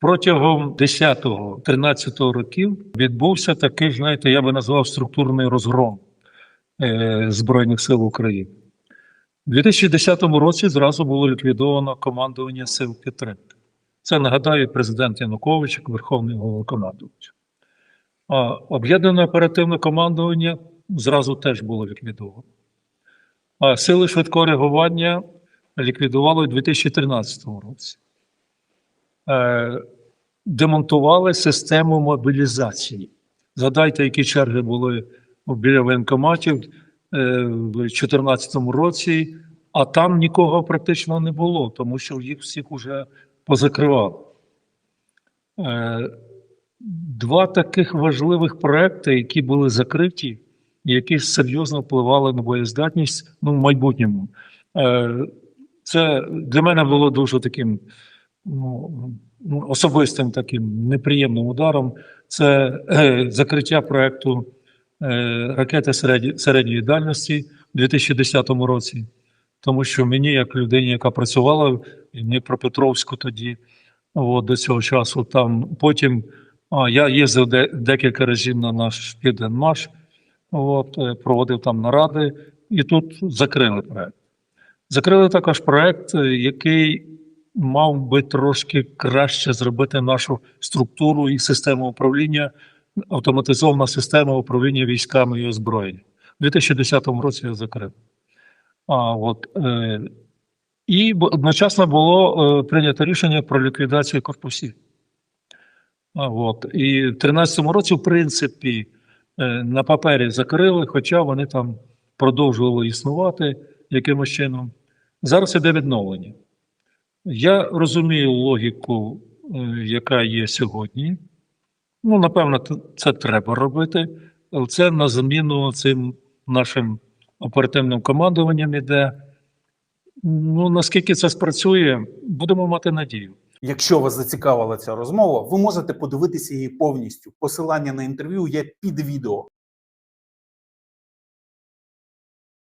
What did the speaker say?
Протягом 10-13 років відбувся такий, знаєте, я би назвав структурний розгром е, Збройних сил України. У 2010 році зразу було ліквідовано командування сил підтримки. Це нагадаю президент Янукович, як Верховний Головнокомандувач. Об'єднане оперативне командування зразу теж було ліквідовано. А сили швидкого реагування ліквідували у 2013 році. Е, демонтували систему мобілізації. Згадайте, які черги були біля воєнкоматів е, в 2014 році, а там нікого практично не було, тому що їх всіх вже позакривали. Е, Два таких важливих проекти, які були закриті, які серйозно впливали на боєздатність ну, в майбутньому. Це для мене було дуже таким ну, ну, особистим таким неприємним ударом. Це е, закриття проекту е, ракети середньої, дальності у 2010 році. Тому що мені, як людині, яка працювала в Дніпропетровську тоді, от, до цього часу, там потім а, я їздив де, декілька разів на наш Південмаш, от, е, проводив там наради, і тут закрили проект. Закрили також проект, е, який мав би трошки краще зробити нашу структуру і систему управління, автоматизована система управління військами і озброєнням. У 2010 році я закрив. А, от, е, і одночасно було е, прийнято рішення про ліквідацію корпусів. А, от, і в 2013 році, в принципі, е, на папері закрили, хоча вони там продовжували існувати якимось чином. Зараз іде відновлення. Я розумію логіку, е, яка є сьогодні. Ну, напевно, це треба робити. Але Це на заміну цим нашим оперативним командуванням іде. Ну, наскільки це спрацює, будемо мати надію. Якщо вас зацікавила ця розмова, ви можете подивитися її повністю. Посилання на інтерв'ю є під відео.